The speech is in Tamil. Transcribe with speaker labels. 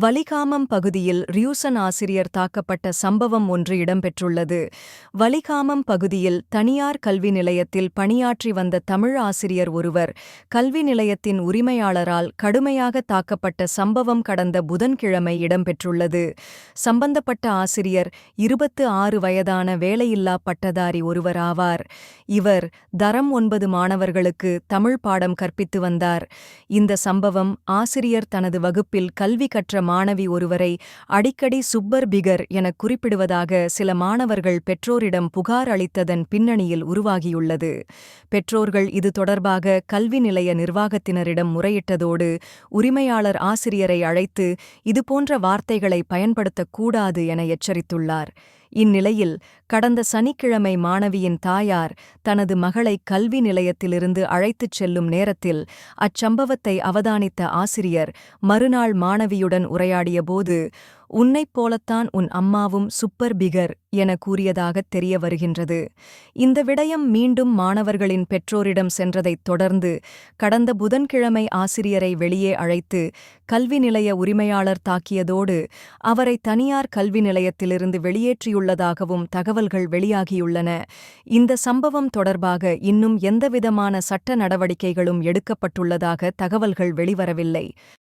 Speaker 1: வலிகாமம் பகுதியில் ரியூசன் ஆசிரியர் தாக்கப்பட்ட சம்பவம் ஒன்று இடம்பெற்றுள்ளது. வலிகாமம் பகுதியில் தனியார் கல்வி நிலையத்தில் பணியாற்றி வந்த தமிழ் ஆசிரியர் ஒருவர் கல்வி நிலையத்தின் உரிமையாளரால் கடுமையாக தாக்கப்பட்ட சம்பவம் கடந்த புதன்கிழமை இடம்பெற்றுள்ளது. சம்பந்தப்பட்ட ஆசிரியர் இருபத்து ஆறு வயதான வேலையில்லா பட்டதாரி ஒருவராவார் இவர் தரம் ஒன்பது மாணவர்களுக்கு தமிழ் பாடம் கற்பித்து வந்தார். இந்த சம்பவம் ஆசிரியர் தனது வகுப்பில் கல்வி கற்ற மாணவி ஒருவரை அடிக்கடி சுப்பர் பிகர் என குறிப்பிடுவதாக சில மாணவர்கள் பெற்றோரிடம் புகார் அளித்ததன் பின்னணியில் உருவாகியுள்ளது. பெற்றோர்கள் இது தொடர்பாக கல்வி நிலைய நிர்வாகத்தினரிடம் முறையிட்டதோடு உரிமையாளர் ஆசிரியரை அழைத்து இதுபோன்ற வார்த்தைகளை பயன்படுத்தக்கூடாது என எச்சரித்துள்ளார். இந்நிலையில் கடந்த சனிக்கிழமை மாணவியின் தாயார் தனது மகளை கல்வி நிலையத்திலிருந்து அழைத்துச் செல்லும் நேரத்தில் அச்சம்பவத்தை அவதானித்த ஆசிரியர் மறுநாள் மாணவியுடன் உரையாடியபோது உன்னைப் போலத்தான் உன் அம்மாவும் சுப்பர் பிகர் என கூறியதாகத் தெரிய வருகின்றது. இந்த விடயம் மீண்டும் மாணவர்களின் பெற்றோரிடம் சென்றதைத் தொடர்ந்து கடந்த புதன்கிழமை ஆசிரியரை வெளியே அழைத்து கல்வி நிலைய உரிமையாளர் தாக்கியதோடு அவரை தனியார் கல்வி நிலையத்திலிருந்து வெளியேற்றியுள்ளதாகவும் தகவல்கள் வெளியாகியுள்ளன. இந்த சம்பவம் தொடர்பாக இன்னும் எந்தவிதமான சட்ட நடவடிக்கைகளும் எடுக்கப்பட்டுள்ளதாக தகவல்கள் வெளிவரவில்லை.